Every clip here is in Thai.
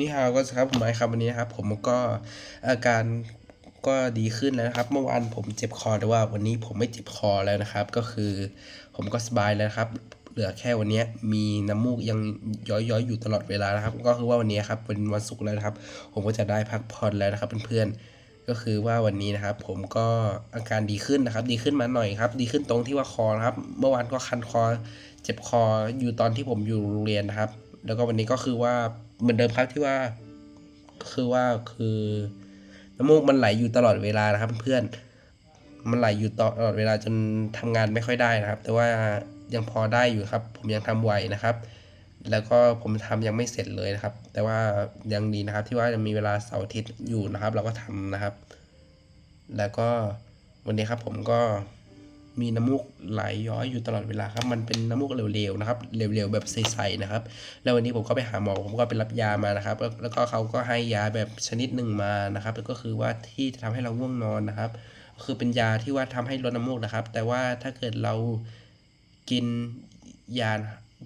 นี่ฮาวก็ครับผมไอครับวันนี้นะครับผมก็อาการก็ดีขึ้นแล้วนะครับ เมื่อวานผมเจ็บคอแต่ว่าวันนี้ผมไม่เจ็บคอแล้วนะครับ ก็คือผมก็สบายแล้วครับ เหลือแค่วันนี้มีน้ำมูกยังย้อยๆอยู่ตลอดเวลานะครับ ก็คือว่าวันนี้ครับเป็นวันศุกร์แล้วนะครับ ผมก็จะได้พักผ่อนแล้วนะครับเพื่อนๆก็คือว่าวันนี้นะครับ ผมก็อาการดีขึ้นนะครับ ดีขึ้นมาหน่อยครับ ดีขึ้นตรงที่ว่าคอนะครับ เมื่อวานก็คันคอ เจ็บคออยู่ตอนที่ผมอยู่โรงเรียนนะครับ แล้วก็วันนี้ก็คือว่าเหมือนเดิมครับที่ว่าคือว่าคือน้ำมูกมันไหลอยู่ตลอดเวลานะครับเพื่อนมันไหลอยู่ตลอดเวลาจนทำงานไม่ค่อยได้นะครับ แต่ว่ายังพอได้อยู่ครับ ผมยังทำไหวนะครับ แล้วก็ผมทำยังไม่เสร็จเลยนะครับ แต่ว่ายังดีนะครับที่ว่ายังมีเวลาเสาร์อาทิตย์อยู่นะครับ เราก็ทำนะครับ แล้วก็วันนี้ครับผมก็ มีน้ำมูกไหลย้อยอยู่ตลอดเวลาครับ มันเป็นน้ำมูกเร็วๆนะครับ เร็วๆแบบใสๆนะครับ แล้ววันนี้ผมก็ไปหาหมอ ผมก็ไปรับยามานะครับ แล้วก็เขาก็ให้ยาแบบชนิดหนึ่งมานะครับ ก็คือว่าที่จะทำให้เราง่วงนอนนะครับ คือเป็นยาที่ว่าทำให้ลดน้ำมูกนะครับ แต่ว่าถ้าเกิดเรากินยา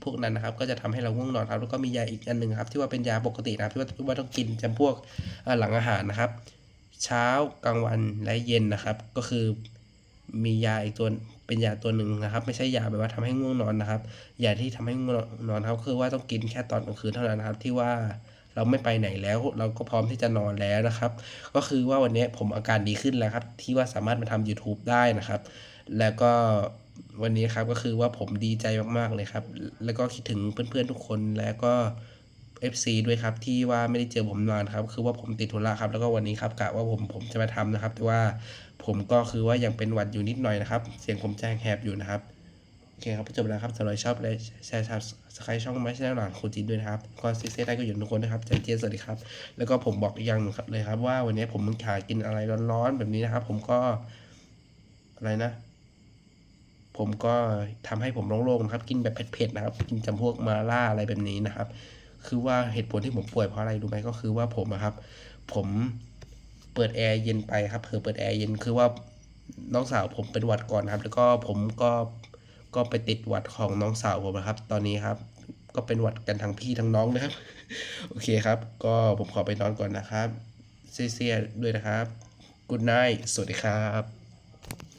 พวกนั้นนะครับก็จะทำให้เราง่วงนอนครับ แล้วก็มียาอีกอันหนึ่งครับ ที่ว่าเป็นยาปกตินะครับที่ว่าที่ว่าต้องกินจำพวกหลังอาหารนะครับ เช้ากลางวันและเย็นนะครับ ก็คือ มียาอีกตัวเป็นยาตัวหนึ่งนะครับ ไม่ใช่ยาแบบว่าทำให้ง่วงนอนนะครับยาที่ทำให้ง่วงนอนครับคือว่าต้องกินแค่ตอนกลางคืนเท่านั้นนะครับ ที่ว่าเราไม่ไปไหนแล้ว เราก็พร้อมที่จะนอนแล้วนะครับ ก็คือว่าวันนี้ผมอาการดีขึ้นแล้วครับ ที่ว่าสามารถมาทำ YouTube ได้นะครับ แล้วก็วันนี้ครับก็คือว่าผมดีใจมากๆเลยครับ แล้วก็คิดถึงเพื่อนๆทุกคนแล้วก็ FC ด้วยครับที่ว่าไม่ได้เจอผมนานครับคือว่าผมติดธุระครับแล้วก็วันนี้ครับกะว่าผมผมจะมาทำนะครับ แต่ว่าผมก็คือว่ายังเป็นหวัดอยู่นิดหน่อยนะครับ เสียงผมแจ้งแหบอยู่นะครับโอเคครับจบแล้วครับสำหรับชอบเลยแชร์ชับสไครช่องไม่ใช่หลังโคจินด้วยนะครับก็ซีเซ่ได้ก็อยู่ทุกคนนะครับเจนเจนสวัสดีครับ แล้วก็ผมบอกอีกอย่างหนึ่งครับเลยครับ ว่าวันนี้ผมหากินอะไรร้อนๆแบบนี้นะครับ ผมก็อะไรนะผมก็ทำให้ผมโล่งๆนะครับ กินแบบเผ็ดๆนะครับ กินจำพวกมาล่าอะไรแบบนี้นะครับ คือว่าเหตุผลที่ผมป่วยเพราะอะไรรู้ไหมก็คือว่าผมอะครับ ผมเปิดแอร์เย็นไปครับเผลอเปิดแอร์เย็นคือว่าน้องสาวผมเป็นหวัดก่อนครับ แล้วก็ผมก็ก็ไปติดหวัดของน้องสาวผมนะครับ ตอนนี้ครับ ก็เป็นหวัดกันทั้งพี่ทั้งน้องนะครับ โอเคครับ ก็ผมขอไปนอนก่อนนะครับเสียๆด้วยนะครับ Good night สวัสดีครับ